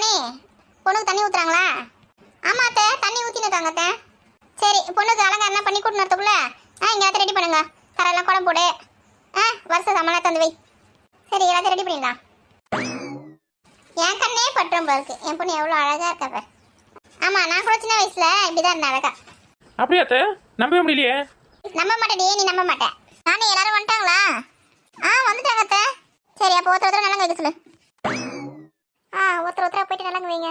ராணி பொண்ணுக்கு தண்ணி ஊத்துறாங்களா? ஆமா அத்தை தண்ணி ஊத்தின்னு இருக்காங்க அத்தை. சரி பொண்ணுக்கு அலங்காரம் பண்ணி கூட்டினதுக்குள்ள ஆ இங்க எல்லாத்தையும் ரெடி பண்ணுங்க. தரெல்லாம் குடம் போடு. ஆ வருஷ சம்பளம் தந்து வை. சரி எல்லாத்தையும் ரெடி பண்ணிடலாம். என் கண்ணே பட்டுரும் போல இருக்கு. என் பொண்ணு எவ்வளோ அழகா இருக்கா பாரு. ஆமா நான் கூட சின்ன வயசுல இப்படிதான் இருந்தேன் அழகா. அப்படியா அத்தை? நம்பவே முடியலையே. நம்ப மாட்டேடி நீ நம்ப மாட்டேன் நானே எல்லாரும் வந்துட்டாங்களா? ஆ வந்துட்டாங்க அத்தை. சரி அப்போ ஒருத்தர் ஒருத்தர் நல்லா வைக்க சொல்லு. நல்லா வைங்க.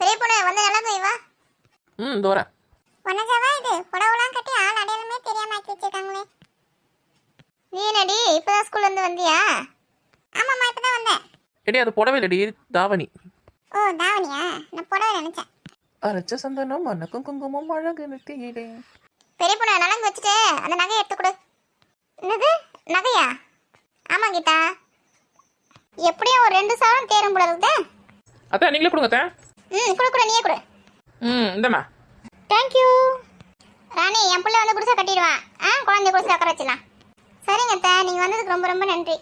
பெரிய பொண்ணு வந்து நல்லா வை ம் வரேன் வனஜாவா இது? புடவெல்லாம் கட்டி ஆள் அடையாளமே தெரியாம ஆக்கி வச்சிருக்காங்களே. நீ என்னடி இப்பதான் ஸ்கூல்ல இருந்து வந்தியா? ஆமாம்மா இப்பதான் வந்தேன். எடி அது புடவை இல்லடி தாவணி. ஓ தாவணியா? நான் புடவை நினைச்சேன். அரைச்ச சந்தனம் மணக்கும் குங்குமம் அழகு நெத்தியிலே பெரிய பொண்ணு நலங்கு வச்சுட்டு அந்த நகையை எடுத்து கொடு. என்னது? நகையா? ஆமா கீதா. எப்படியும் ஒரு ரெண்டு சவரம் தேரும் போல இருக்குது. அத்தை நீங்களே கொடுங்க அத்தை. ம் கொடு கொடு நீயே கொடு. ம் இந்தம்மா. தேங்க்யூ ராணி என் பிள்ளை வந்து குடிசை கட்டிடுவான் ஆ குழந்தை குடிசை உட்கார வச்சிடலாம். சரிங்க அத்தை. நீங்கள் வந்ததுக்கு ரொம்ப ரொம்ப நன்றி.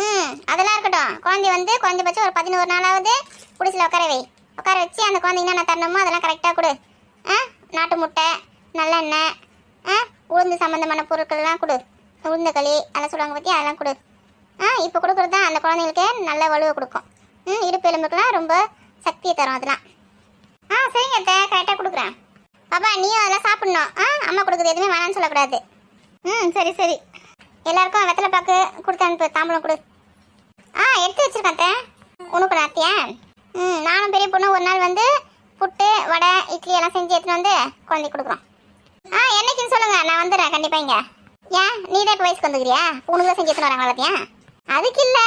ம் அதெல்லாம் இருக்கட்டும். குழந்தை வந்து குறைஞ்சபட்சம் ஒரு பதினோரு நாளாவது குடிசையில் உட்கார வை. உட்கார வச்சு அந்த குழந்தைங்க என்ன தரணுமோ அதெல்லாம் கரெக்டாக கொடு. ஆ நாட்டு முட்டை நல்லெண்ணெய் ஆ உளுந்து சம்மந்தமான பொருட்கள்லாம் கொடு. உளுந்த களி அதெல்லாம் சொல்லுவாங்க பற்றி அதெல்லாம் கொடு. ஆ இப்போ கொடுக்குறது தான் அந்த குழந்தைங்களுக்கு நல்ல வலுவை கொடுக்கும். ம் இடுப்பு எலும்புக்கெல்லாம் ரொம்ப சக்தியை தரும் அதெல்லாம். ஆ சரிங்க அத்தை கரெக்டாக கொடுக்குறேன். பாப்பா நீயும் அதெல்லாம் சாப்பிட்ணும். ஆ அம்மா கொடுக்குறது எதுவுமே வேணாம்னு சொல்லக்கூடாது. ம் சரி சரி. எல்லாருக்கும் வெத்தலை பாக்கு கொடுத்து அனுப்பு தாம்பளம் கொடு. ஆ எடுத்து வச்சிருக்கேன் அத்தை. உனக்கு நாத்தியா ம் நானும் பெரிய பொண்ணு ஒரு நாள் வந்து புட்டு வடை இட்லி எல்லாம் செஞ்சு எடுத்துன்னு வந்து குழந்தை கொடுக்குறோம். ஆ என்னைக்குன்னு சொல்லுங்கள் நான் வந்துடுறேன். கண்டிப்பாக இங்கே. ஏன்? நீ தான் இப்போ வயசுக்கு வந்துக்கிறியா? உனக்கு தான் செஞ்சு எடுத்துன்னு வராங்க எல்லாத்தையும் அதுக்கு இல்லை.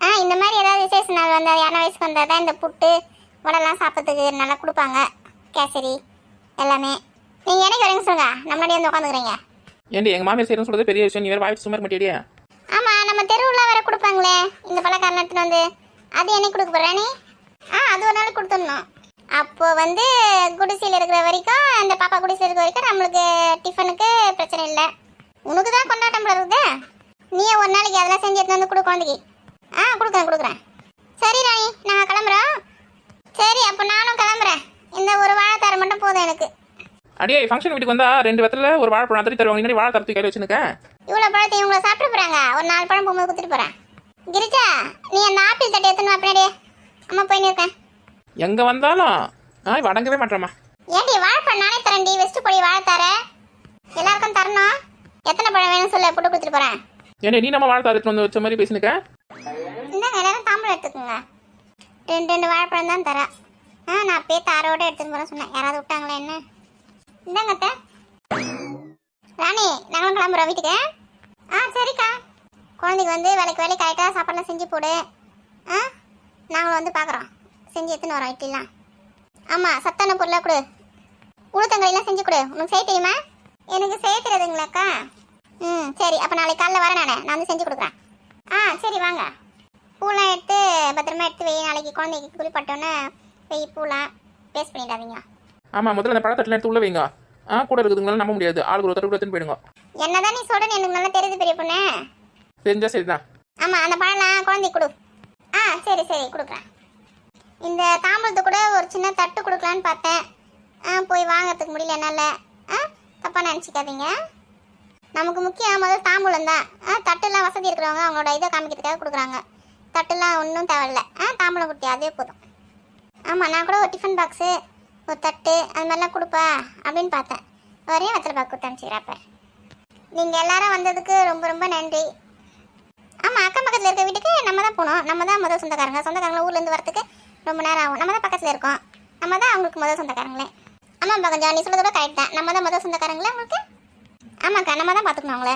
ஆ இந்த மாதிரி ஏதாவது விசேஷ நாள் வந்தால் யாரா வயசுக்கு வந்தால் தான் இந்த புட்டு வடைலாம் சாப்பிட்றதுக்கு நல்லா கொடுப்பாங்க. கேசரி எல்லாமே. நீங்கள் என்னைக்கு வரீங்க சொல்லுங்க. நம்மளாடி வந்து உட்காந்துக்கிறீங்க. ஏண்டி எங்கள் மாமியார் செய்யணும்னு சொல்றது பெரிய விஷயம். நீ வேறு வாய்ப்பு சும்மா மாட்டியடியா ஆமாம் நம்ம தெருவுலாம் வேற கொடுப்பாங்களே. இந்த பழக்காரன் எடுத்துன்னு வந்து அது என்னைக்கு கொடுக்க போகிறா நீ? ஆ அது ஒரு நாள் கொடுத்துடணும். அப்போ வந்து குடிசையில் இருக்கிற வரைக்கும் அந்த பாப்பா குடிசையில் இருக்கிற வரைக்கும் நம்மளுக்கு டிஃபனுக்கு பிரச்சனை இல்லை. உனக்கு தான் கொண்டாட்டம் இருக்குது. நீயே ஒரு நாளைக்கு அதெல்லாம் செஞ்சு எடுத்து வந்து கொடு குழந்தைக்கு. ஆ கொடுக்குறேன் கொடுக்குறேன். சரி ராணி நாங்கள் கிளம்புறோம். சரி அப்போ நானும் கிளம்புறேன். இந்த ஒரு வாழைத்தாரம் மட்டும் போதும் எனக்கு. அடியே ஃபங்க்ஷன் வீட்டுக்கு வந்தா ரெண்டு வெத்தல ஒரு வாழைப்பழம் அதரி தருவாங்க. முன்னாடி வாழை தரத்து கையில் வச்சுருக்கேன் இவ்வளோ பழத்தை இவங்கள சாப்பிட்டு போகிறாங்க ஒரு நாலு பழம் போகும்போது கொடுத்துட்டு போகிறேன் கிரிஜா நீ அந்த ஆப்பிள் தட்டை எடுத்துன்னு வா பின்னாடி அம்மா போயின்னு இருக்கேன் எங்கே வந்தாலும் ஆ இவ அடங்கவே மாட்டேம்மா ஏண்டி வாழைப்பழம் நானே தரேன்டி. வெஸ்ட் பொடி வாழை தரேன் எல்லாருக்கும் தரணும். எத்தனை பழம் வேணும்னு சொல்லு போட்டு கொடுத்துட்டு போகிறேன் ஏண்டி நீ நம்ம வாழை தரத்து வந்து வச்ச மாதிரி பேசினுக்க? இந்தாங்க எல்லாரும் தாம்பளம் எடுத்துக்கோங்க. ரெண்டு ரெண்டு வாழைப்பழம் தான் தரேன். ஆ நான் அப்பயே தாரோட எடுத்துன்னு போகிறேன் சொன்னேன். யாராவது விட்டாங்களா என்ன? இந்தாங்க அத்தை. ராணி நாங்களும் கிளம்புறோம் வீட்டுக்கு. ஆ சரிக்கா. குழந்தைக்கு வந்து வேலைக்கு வேலை கரெக்டாக சாப்பாடுலாம் செஞ்சு போடு. ஆ நாங்களும் வந்து பார்க்குறோம் செஞ்சு எடுத்துன்னு வரோம் இட்லிலாம். ஆமாம் சத்தான பொருளாக கொடு. உளுத்தங்களிலாம் செஞ்சு கொடு. உனக்கு செய்ய தெரியுமா? எனக்கு செய்ய தெரியாதுங்களாக்கா? ம் சரி அப்போ நாளைக்கு காலைல வரேன் நான். நான் வந்து செஞ்சு கொடுக்குறேன். ஆ சரி வாங்க. பூலாம் எடுத்து பத்திரமா எடுத்து வை. நாளைக்கு குழந்தைக்கு குளிப்பட்டோன்னே வெய் பூலாம். வேஸ்ட் பண்ணிடாதீங்க. ஆமாம் முதல்ல அந்த பழத்தட்டில் எடுத்து உள்ள வைங்க. ஆ கூட இருக்குதுங்களால நம்ப முடியாது. ஆளுக்கு ஒரு தடவை எடுத்துன்னு போயிடுங்க. என்னதான் நீ சொல்றேன்னு எனக்கு நல்லா தெரியுது பெரிய பொண்ணு. தெரிஞ்சா சரிதான். ஆமா அந்த பழம்லாம் குழந்தைக்கு கொடு. ஆ சரி சரி கொடுக்குறேன். இந்த தாம்பழத்தை கூட ஒரு சின்ன தட்டு கொடுக்கலான்னு பார்த்தேன். ஆ போய் வாங்கறதுக்கு முடியல என்னால். ஆ தப்பாக நினச்சிக்காதீங்க. நமக்கு முக்கியம் முதல்ல தாம்பூலம் தான். ஆ தட்டுலாம் வசதி இருக்கிறவங்க அவங்களோட இதை காமிக்கிறதுக்காக கொடுக்குறாங்க. தட்டுலாம் ஒன்றும் தேவையில்ல. ஆ தாம்பூலம் கொடுத்தி அதே போதும். ஆமாம் நான் கூட ஒரு டிஃபன் பாக்ஸு ஒரு தட்டு அது மாதிரிலாம் கொடுப்பா அப்படின்னு பார்த்தேன். ஒரே வெத்தலை பாக்கு கொடுத்து அனுப்பிச்சிக்கிறப்ப. நீங்கள் எல்லாரும் வந்ததுக்கு ரொம்ப ரொம்ப நன்றி. ஆமாம் அக்கம் பக்கத்தில் இருக்க வீட்டுக்கு நம்ம தான் போகணும் நம்ம தான் முதல் சொந்தக்காரங்க. சொந்தக்காரங்க ஊர்லேருந்து வரத்துக்கு ரொம்ப நேரம் ஆகும். நம்ம தான் பக்கத்தில் இருக்கோம். நம்ம தான் அவங்களுக்கு முதல் சொந்தக்காரங்களே. ஆமாம் பக்கம் நீ சொல்கிறத கரெக்ட் தான். நம்ம தான் முதல் சொந்தக்காரங்களே உங்களுக்கு? ஆமாக்கா நம்ம தான் பார்த்துக்கணும் அவங்கள.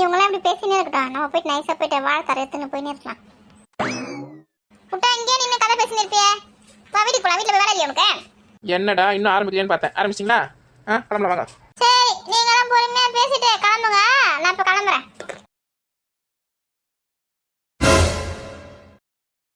இவங்களாம் இப்படி பேசினே இருக்கட்டும். நம்ம போயிட்டு நைஸாக போயிட்டு வாழை தர எடுத்துன்னு போயினே இருக்கலாம். புட்டா இங்கேயே நின்று கதை பேசினு இருப்பியே. வா வீட்டுக்கு போகலாம் வீட்டில் வேலை இல்லையா உனக்கு? என்னடா இன்னும் ஆரம்பிக்கலையான்னு பார்த்தேன். ஆரம்பிச்சிங்களா ஆ கிளம்பலாம் வாங்க. சரி நீங்களாம் பொறுமையாக பேசிட்டு கிளம்புங்க. நான் இப்போ கிளம்புறேன்.